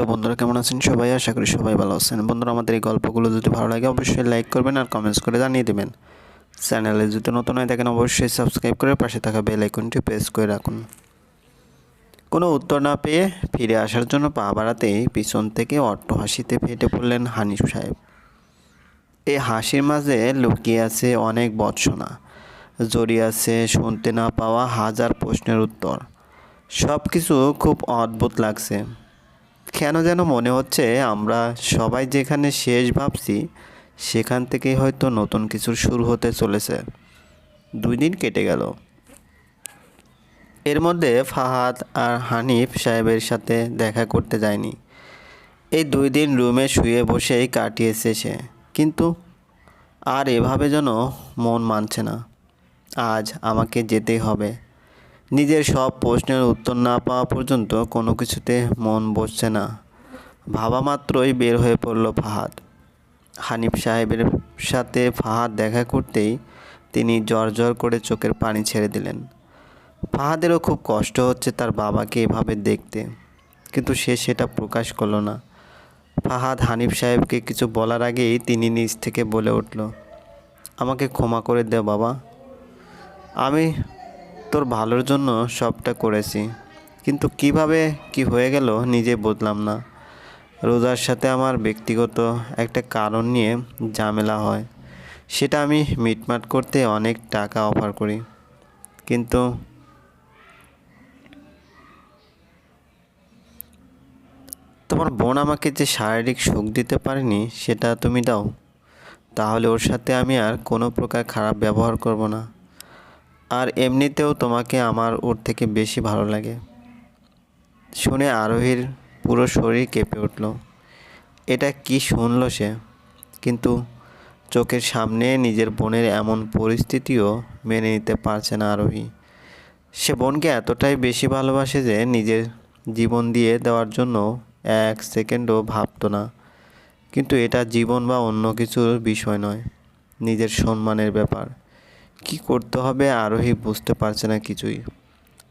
Hello বন্ধুরা, কেমন আছেন সবাই? আশা করি সবাই ভালো আছেন। বন্ধুরা, আমাদের এই গল্পগুলো যদি ভালো লাগে, অবশ্যই লাইক করবেন আর কমেন্টস করে জানিয়ে দেবেন। চ্যানেলে যদি নতুন হয় দেখেন অবশ্যই সাবস্ক্রাইব করে পাশে থাকা বেল আইকনটি প্রেস করে রাখুন। কোনো উত্তর না পেয়ে ফিরে আসার জন্য পা বাড়াতেই পিছন থেকে অট্ট হাসিতে ফেটে পড়লেন হানিফ সাহেব। এই হাসির মাঝে লুকিয়ে আছে অনেক বৎসনা জড়িয়ে আছে শুনতে না পাওয়া হাজার প্রশ্নের উত্তর। সব কিছু খুব অদ্ভুত লাগছে। কেন যেন মনে হচ্ছে আমরা সবাই যেখানে শেষ ভাবছি, সেখান থেকেই হয়তো নতুন কিছুর শুরু হতে চলেছে। দুই দিন কেটে গেল। এর মধ্যে ফাহাদ আর হানিফ সাহেবের সাথে দেখা করতে যায়নি। এই দুই দিন রুমে শুয়ে বসেই কাটিয়েছে সে। কিন্তু আর এভাবে যেন মন মানছে না। আজ আমাকে যেতেই হবে। নিজের সব প্রশ্নের উত্তর না পাওয়া পর্যন্ত কোনো কিছুতে মন বসছে না। ভাবা মাত্রই বের হয়ে পড়ল ফাহাদ। হানিফ সাহেবের সাথে ফাহাদ দেখা করতেই তিনি জ্বর জ্বর করে চোখের পানি ছেড়ে দিলেন। ফাহাদেরও খুব কষ্ট হচ্ছে তার বাবাকে এভাবে দেখতে, কিন্তু সে সেটা প্রকাশ করল না। ফাহাদ হানিফ সাহেবকে কিছু বলার আগেই তিনি নিজ থেকে বলে উঠল, আমাকে ক্ষমা করে দে বাবা। আমি তোর ভালোর জন্য সবটা করেছি। কিন্তু কীভাবে কি হয়ে গেল নিজে বুঝলাম না। রোজার সাথে আমার ব্যক্তিগত একটা কারণ নিয়ে ঝামেলা হয়। সেটা আমি মিটমাট করতে অনেক টাকা অফার করি। কিন্তু তোমার বোন আমাকে যে শারীরিক সুখ দিতে পারেনি সেটা তুমি দাও। তাহলে ওর সাথে আমি আর কোনো প্রকার খারাপ ব্যবহার করব না। আর এমনিতেও তোমাকে আমার ওর থেকে বেশি ভালো লাগে। শুনে আরোহীর পুরো শরীর কেঁপে উঠল। এটা কি শুনল সে? কিন্তু চোখের সামনে নিজের বোনের এমন পরিস্থিতিও মেনে নিতে পারছে না আরোহী। সে বোনকে এতটাই বেশি ভালোবাসে যে নিজের জীবন দিয়ে দেওয়ার জন্য এক সেকেন্ডও ভাবতো না। কিন্তু এটা জীবন বা অন্য কিছুর বিষয় নয়, নিজের সম্মানের ব্যাপার। কি করতে হবে? আরোহী বুঝতে পারছে না কিছুই।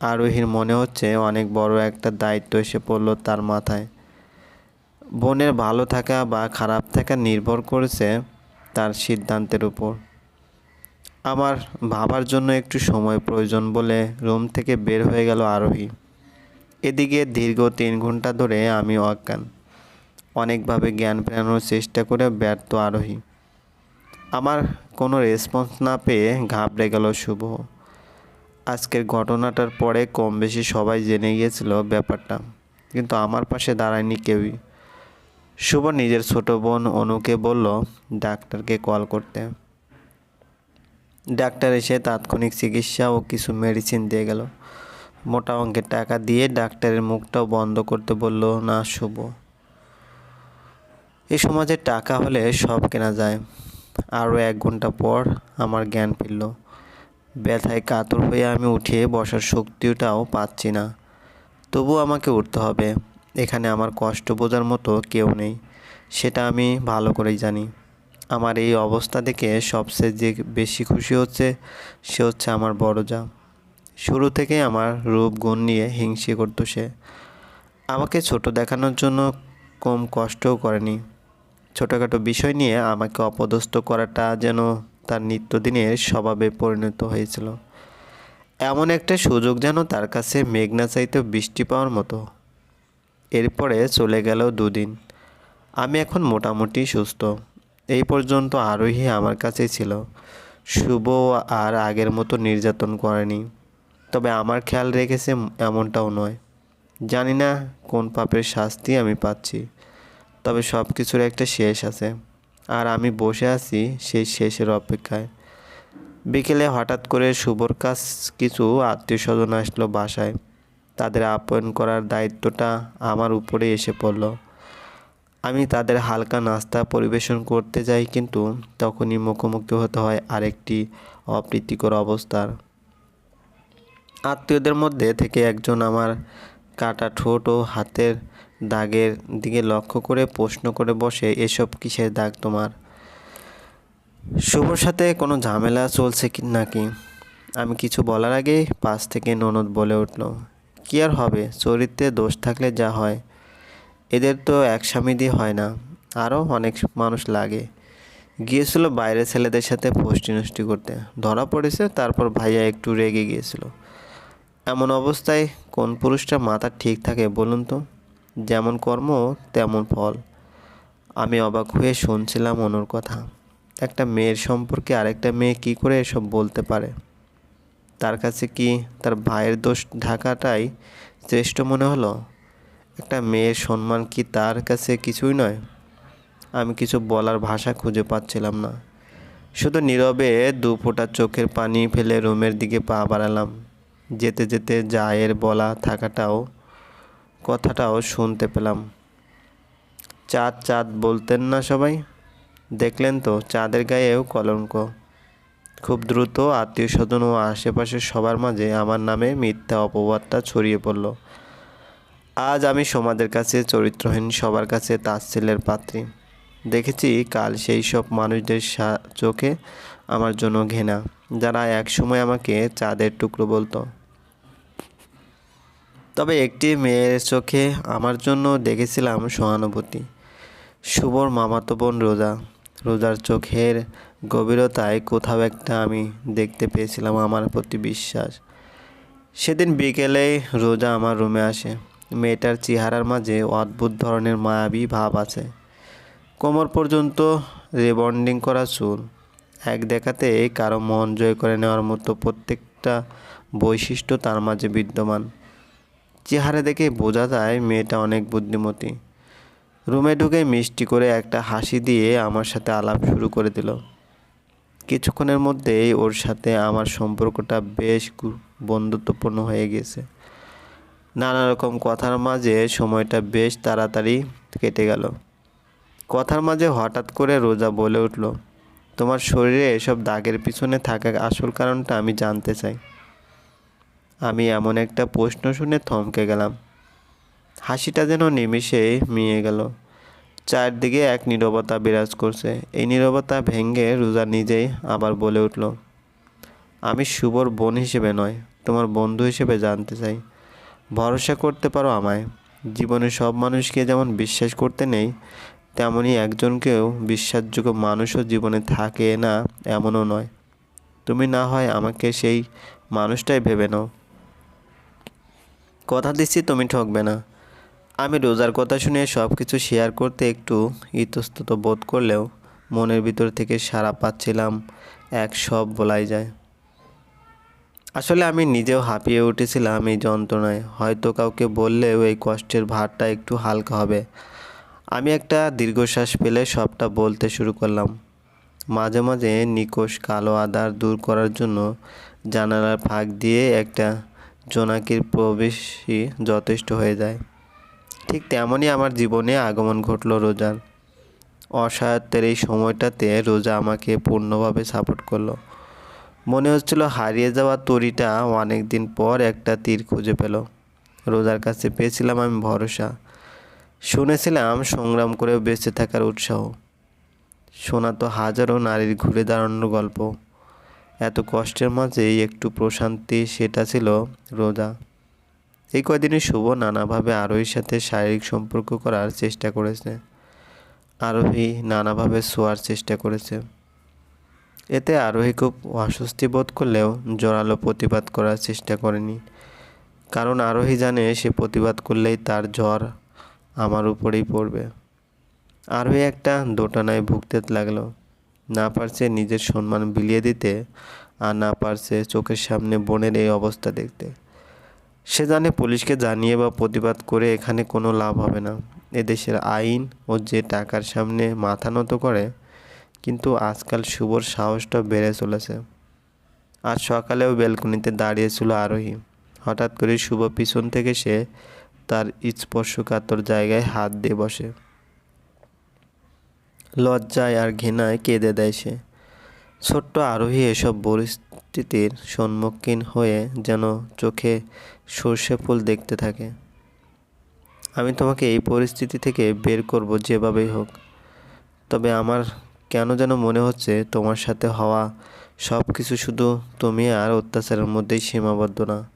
আরোহীর মনে হচ্ছে অনেক বড় একটা দায়িত্ব এসে পড়ল তার মাথায়। বোনের ভালো থাকা বা খারাপ থাকা নির্ভর করেছে তার সিদ্ধান্তের উপর। আমার ভাবার জন্য একটু সময় প্রয়োজন বলে রুম থেকে বের হয়ে গেল আরোহী। এদিকে দীর্ঘ তিন ঘণ্টা ধরে আমি অজ্ঞান। অনেকভাবে জ্ঞান ফেরানোর চেষ্টা করে ব্যর্থ আরোহী। আমার কোনো রেসপন্স না পেয়ে ঘাবড়ে গেল শুভ। আজকের ঘটনাটার পরে কম বেশি সবাই জেনে গিয়েছিল ব্যাপারটা, কিন্তু আমার পাশে দাঁড়ায়নি কেউই। শুভ নিজের ছোট বোন অনুকে বলল, ডাক্তারকে কল করতে। ডাক্তার এসে তাৎক্ষণিক চিকিৎসা ও কিছু মেডিসিন দিয়ে গেল। মোটা অঙ্কের টাকা দিয়ে ডাক্তারের মুখটাও বন্ধ করতে বলল, না শুভ। এই সমাজে টাকা হলে সব কেনা যায়। আরও এক ঘণ্টা পর আমার জ্ঞান ফিরল। ব্যথায় কাতর হয়ে আমি উঠে বসার শক্তিটাও পাচ্ছি না। তবু আমাকে উঠতে হবে। এখানে আমার কষ্ট বোঝার মতো কেউ নেই, সেটা আমি ভালো করেই জানি। আমার এই অবস্থা দেখে সবচেয়ে যে বেশি খুশি হচ্ছে, সে হচ্ছে আমার বড় যা। শুরু থেকে আমার রূপ গুণ নিয়ে হিংসে করতো সে। আমাকে ছোট দেখানোর জন্য কম কষ্টও করেনি। ছোটোখাটো বিষয় নিয়ে আমাকে অপদস্থ করাটা যেন তার নিত্যদিনের স্বভাবে পরিণত হয়েছিল। এমন একটা সুযোগ যেন তার কাছে মেঘনা চাইতে বৃষ্টি পাওয়ার মতো। এরপরে চলে গেল দুদিন। আমি এখন মোটামুটি সুস্থ। এই পর্যন্ত আরোহী আমার কাছেই ছিল। শুভ আর আগের মতো নির্যাতন করেনি। তবে আমার খেয়াল রেখেছে এমনটাও নয়। জানি না কোন পাপের শাস্তি আমি পাচ্ছি। তবে সব কিছুর একটা শেষ আছে। আর আমি বসে আছি সেই শেষের অপেক্ষায়। বিকেলে হঠাৎ করে শুভর কাজ কিছু আত্মীয় স্বজন আসলো বাসায়। তাদের আপ্যায়ন করার দায়িত্বটা আমার উপরে এসে পড়ল। আমি তাদের হালকা নাস্তা পরিবেশন করতে যাই কিন্তু তখনই মুখোমুখি হতে হয় আরেকটি অপ্রীতিকর অবস্থার। আত্মীয়দের মধ্যে থেকে একজন আমার কাটা ঠোঁট ও হাতের দাগের দিকে লক্ষ্য করে প্রশ্ন করে বসে, এসব কিসের দাগ তোমার? শুভর সাথে কোনো ঝামেলা চলছে কি নাকি? আমি কিছু বলার আগেই পাশ থেকে ননদ বলে উঠল, কি আর হবে? চরিত্রে দোষ থাকলে যা হয়। এদের তো এক স্বামী দিয়ে হয় না আরও অনেক মানুষ লাগে। গিয়েছিল বাইরের ছেলেদের সাথে ফষ্টি নষ্টি করতে। ধরা পড়েছে, তারপর ভাইয়া একটু রেগে গিয়েছিল। এমন অবস্থায় কোন পুরুষটা মাথা ঠিক থাকে বলুন তো? যেমন কর্ম, তেমন ফল। আমি অবাক হয়ে শুনছিলাম অনুর কথা। একটা মেয়ের সম্পর্কে আরেকটা মেয়ে কি করে এসব বলতে পারে? তার কাছে কি তার ভাইয়ের দোষ ঢাকাটাই শ্রেষ্ঠ মনে হলো? একটা মেয়ের সম্মান কি তার কাছে কিছুই নয়? আমি কিছু বলার ভাষা খুঁজে পাচ্ছিলাম না। শুধু নীরবে দু ফোঁটা চোখের পানি ফেলে রুমের দিকে পা বাড়ালাম। যেতে যেতে জায়ের বলা থাকাটাও কথাটাও শুনতে পেলাম। চাঁদ চাঁদ বলতেন না সবাই। দেখলেন তো, চাঁদের গায়েও কলঙ্ক। খুব দ্রুত আত্মীয় স্বজন ও আশেপাশের সবার মাঝে আমার নামে মিথ্যা অপবাদটা ছড়িয়ে পড়ল। আজ আমি সমাজের কাছে, চরিত্রহীন সবার কাছে তাচ্ছিল্যের পাত্রী। দেখেছি কাল সেই সব মানুষদের চোখে আমার জন্য ঘেনা যারা একসময় আমাকে চাঁদের টুকরো বলতো। তবে একটি মেয়ের চোখে আমার জন্য দেখেছিলাম সহানুভূতি। শুভর মামাতো বোন রোজা। রোজার চোখের গভীরতায় কোথাও একটা আমি দেখতে পেয়েছিলাম আমার প্রতি বিশ্বাস। সেদিন বিকেলে রোজা আমার রুমে আসে। মেয়েটার চেহারার মাঝে অদ্ভুত ধরনের মায়াবী ভাব আছে। কোমর পর্যন্ত রিবন্ডিং করা চুল। এক দেখাতে কারও মন জয় করে নেওয়ার মতো প্রত্যেকটা বৈশিষ্ট্য তার মাঝে বিদ্যমান। চেহারা দেখে বোঝা যায় মেয়েটা অনেক বুদ্ধিমতী। রুমে ঢুকে মিষ্টি করে একটা হাসি দিয়ে আমার সাথে আলাপ শুরু করে দিল। কিছুক্ষণের মধ্যেই ওর সাথে আমার সম্পর্কটা বেশ বন্ধুত্বপূর্ণ হয়ে গেছে। নানা রকম কথার মাঝে সময়টা বেশ তাড়াতাড়ি কেটে গেল। কথার মাঝে হঠাৎ করে রোজা বলে উঠল, তোমার শরীরে এসব দাগের পিছনে থাকার আসল কারণটা আমি জানতে চাই। আমি এমন একটা প্রশ্ন শুনে থমকে গেলাম। হাসিটা যেন নিমিষে মিয়ে গেল। চারদিকে এক নীরবতা বিরাজ করছে। এই নীরবতা ভেঙে রোজা নিজেই আবার বলে উঠল, আমি শুভর বোন হিসেবে নয়, তোমার বন্ধু হিসেবে জানতে চাই। ভরসা করতে পারো আমায়। জীবনে সব মানুষকে যেমন বিশ্বাস করতে নেই তেমনই একজনকেও বিশ্বাসযোগ্য মানুষও জীবনে থাকে না, এমনও নয়। তুমি না হয় আমাকে সেই মানুষটাই ভেবে নাও। কথা দিচ্ছি, তুমি ঠকবে না। আমি রোজার কথা শুনে সব কিছু শেয়ার করতে একটু ইতস্তত বোধ করলেও মনের ভিতর থেকে সাড়া পাচ্ছিলাম, এক সব বলাই যায়। আসলে আমি নিজেও হাঁপিয়ে উঠেছিলাম এই যন্ত্রণায়। হয়তো কাউকে বললেও এই কষ্টের ভারটা একটু হালকা হবে। আমি একটা দীর্ঘশ্বাস পেলে সবটা বলতে শুরু করলাম। মাঝে মাঝে নিকোষ কালো আদার দূর করার জন্য জানালার ফাঁক দিয়ে একটা জোনাকির প্রবেশই যথেষ্ট হয়ে যায়। ঠিক তেমনই আমার জীবনে আগমন ঘটলো রোজার। অসহায়ত্বের এই সময়টাতে রোজা আমাকে পূর্ণভাবে সাপোর্ট করল। মনে হচ্ছিল হারিয়ে যাওয়া তরিটা অনেক দিন পর একটা তীর খুঁজে পেল। রোজার কাছে পেয়েছিলাম আমি ভরসা। শুনেছিলাম সংগ্রাম করে বেঁচে থাকার উৎসাহ। শোনা তো হাজারো নারীর ঘুরে দাঁড়ানোর গল্প। এত কষ্টের মাঝেই একটু প্রশান্তি সেটা ছিল রোজা। এই কয়দিনে শুভ নানাভাবে আরোহীর সাথে শারীরিক সম্পর্ক করার চেষ্টা করেছে। আরোহী নানাভাবে শোয়ার চেষ্টা করেছে। এতে আরোহী খুব অস্বস্তি বোধ করলেও জোরালো প্রতিবাদ করার চেষ্টা করেনি। কারণ আরোহী জানে সে প্রতিবাদ করলেই তার জ্বর আমার উপরেই পড়বে। আরোহী একটা দোটানায় ভুগতে লাগল। না পারছে নিজের সম্মান বিলিয়ে দিতে আর না পারছে চোখের সামনে বোনের এই অবস্থা দেখতে। সে জানে পুলিশকে জানিয়ে বা প্রতিবাদ করে এখানে কোনো লাভ হবে না। এদেশের আইন ও যে টাকার সামনে মাথা নত করে, কিন্তু আজকাল শুভর সাহসটা বেড়ে চলেছে। আজ সকালেও বেলকনিতে দাঁড়িয়েছিল আরোহী। হঠাৎ করে শুভ পিছন থেকে সে তার স্পর্শকাতর জায়গায় হাত দিয়ে বসে। লজ্জায় আর ঘৃণায় কেঁদে দেয় সে। ছোট্ট আরোহী এসব পরিস্থিতির সম্মুখীন হয়ে যেন চোখে সর্ষে ফুল দেখতে থাকে। আমি তোমাকে এই পরিস্থিতি থেকে বের করব যেভাবেই হোক। তবে আমার কেন যেন মনে হচ্ছে তোমার সাথে হওয়া সব কিছু শুধু তুমি আর অত্যাচারের মধ্যেই সীমাবদ্ধ না।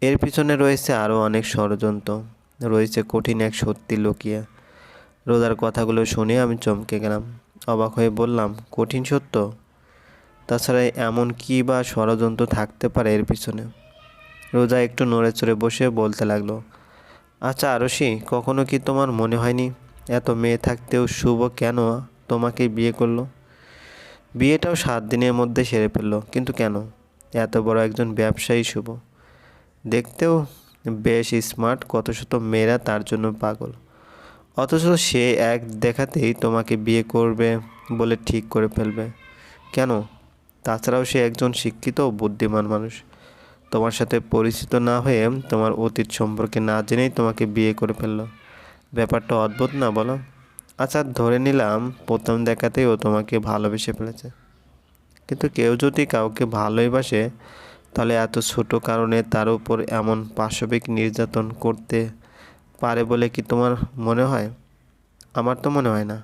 এর পিছনে রয়েছে আরও অনেক ষড়যন্ত্র। রয়েছে কঠিন এক সত্যি লুকিয়ে। রোজার কথাগুলো শুনে আমি চমকে গেলাম। অবাক হয়ে বললাম, কঠিন সত্য। তাছাড়া এমন কী বা ষড়যন্ত্র থাকতে পারে এর পিছনে? রোজা একটু নড়ে চড়ে বসে বলতে লাগল আচ্ছা আরশি কখনো কি তোমার মনে হয়নি এত মেয়ে থাকতেও শুভ কেন তোমাকে বিয়ে করল? বিয়েটাও সাত দিনের মধ্যে সেরে ফেলল, কিন্তু কেন? এত বড় একজন ব্যবসায়ী শুভ। দেখতেও বেশ স্মার্ট কত শত মেয়েরা তার জন্য পাগল। অথচ সে এক দেখাতেই তোমাকে বিয়ে করবে বলে ঠিক করে ফেলবে। কেন? তাছাড়াও সে একজন শিক্ষিত ও বুদ্ধিমান মানুষ। তোমার সাথে পরিচিত না হয়ে তোমার অতীত সম্পর্কে না জেনেই তোমাকে বিয়ে করে ফেলল। ব্যাপারটা অদ্ভুত না বলো? আচ্ছা ধরে নিলাম প্রথম দেখাতেই ও তোমাকে ভালোবেসে ফেলেছে। কিন্তু কেউ যদি কাউকে ভালোই বাসে তাহলে এত ছোট কারণে তার উপর এমন পাশবিক নির্যাতন করতে পারে বলে কি তোমার মনে হয়? আমার তো মনে হয় না।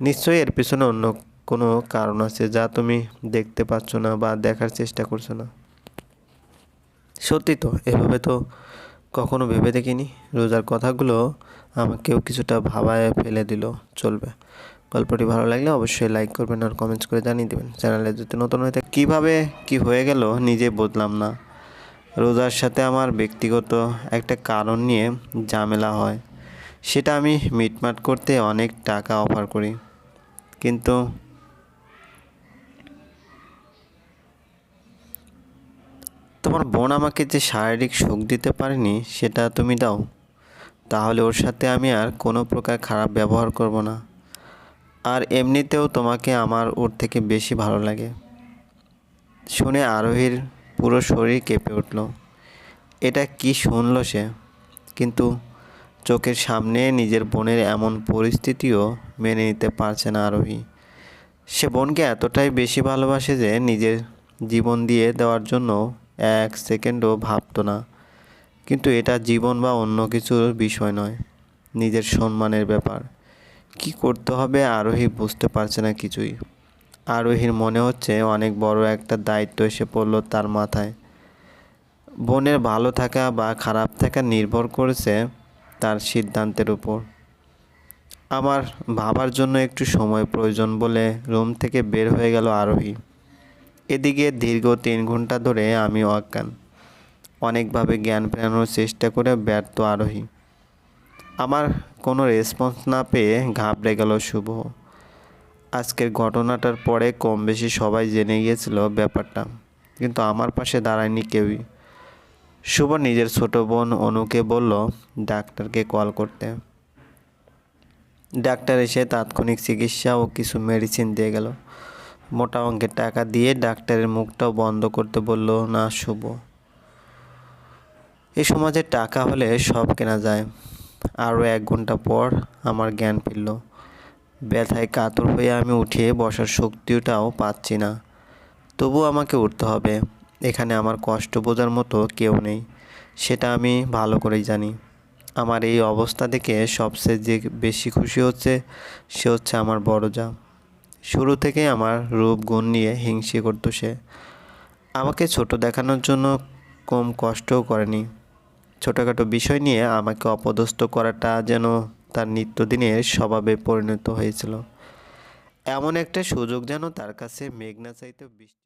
নিশ্চয়ই এর পিছনে অন্য কোনো কারণ আছে যা তুমি দেখতে পাচ্ছ না বা দেখার চেষ্টা করছ না। সত্যি তো, এভাবে তো কখনো ভেবে দেখিনি। রোজার কথাগুলো আমাকেও কিছুটা ভাবায় ফেলে দিল, চলবে। গল্পটি ভালো লাগলে অবশ্যই লাইক করবেন আর কমেন্টস করে জানিয়ে দেবেন। চ্যানেলে যদি নতুন হয়ে থাকে, কীভাবে কি হয়ে গেল নিজে বুঝলাম না। রোজার সাথে আমার ব্যক্তিগত একটা কারণ নিয়ে ঝামেলা হয়। সেটা আমি মিটমাট করতে অনেক টাকা অফার করি। কিন্তু তোমার বোন আমাকে যে শারীরিক সুখ দিতে পারেনি, সেটা তুমি দাও। তাহলে ওর সাথে আমি আর কোনো প্রকার খারাপ ব্যবহার করব না। আর এমনিতেও তোমাকে আমার ওর থেকে বেশি ভালো লাগে। শুনে আরোহীর পুরো শরীর কেঁপে উঠল। এটা কি শুনল সে? কিন্তু চোখের সামনে নিজের বোনের এমন পরিস্থিতিও মেনে নিতে পারছে না আরোহী। সে বোনকে এতটাই বেশি ভালোবাসে যে নিজের জীবন দিয়ে দেওয়ার জন্য এক সেকেন্ডও ভাবতো না। কিন্তু এটা জীবন বা অন্য কিছুর বিষয় নয়, নিজের সম্মানের ব্যাপার। কি করতে হবে আরোহী বুঝতে পারছে না কিছুই। আরোহীর মনে হচ্ছে অনেক বড় একটা দায়িত্ব এসে পড়ল তার মাথায়। বোনের ভালো থাকা বা খারাপ থাকা নির্ভর করেছে তার সিদ্ধান্তের উপর। আমার ভাবার জন্য একটু সময় প্রয়োজন বলে রুম থেকে বের হয়ে গেল আরোহী। এদিকে দীর্ঘ তিন ঘণ্টা ধরে আমি অজ্ঞান। অনেকভাবে জ্ঞান ফেরানোর চেষ্টা করে ব্যর্থ আরোহী। আমার কোনো রেসপন্স না পেয়ে ঘাবড়ে গেল শুভ। আজকের ঘটনাটার পরে কম বেশি সবাই জেনে গিয়েছিল ব্যাপারটা। কিন্তু আমার পাশে দাঁড়ায়নি কেউই। শুভ নিজের ছোট বোন অনুকে বলল, ডাক্তারকে কল করতে। ডাক্তার এসে তাৎক্ষণিক চিকিৎসা ও কিছু মেডিসিন দিয়ে গেল। মোটা অঙ্কের টাকা দিয়ে ডাক্তারের মুখটাও বন্ধ করতে বলল, না, শুভ। এই সমাজে টাকা হলে সব কেনা যায়। আরও এক ঘণ্টা পর আমার জ্ঞান ফিরল। ব্যথায় কাতর হয়ে আমি উঠে বসার শক্তিটাও পাচ্ছি না। তবু আমাকে উঠতে হবে। এখানে আমার কষ্ট বোঝার মতো কেউ নেই, সেটা আমি ভালো করেই জানি। আমার এই অবস্থা দেখে সবচেয়ে যে বেশি খুশি হচ্ছে, সে হচ্ছে আমার বড় যা। শুরু থেকেই আমার রূপ গুণ নিয়ে হিংসে করতো সে। আমাকে ছোট দেখানোর জন্য কম কষ্টও করেনি। ছোটোখাটো বিষয় নিয়ে আমাকে অপদস্থ করাটা যেন তার নিত্যদিনের স্বভাবে পরিণত হয়েছিল। এমন একটা সুযোগ যেন তার কাছে মেঘনা চাইতে বৃষ্টি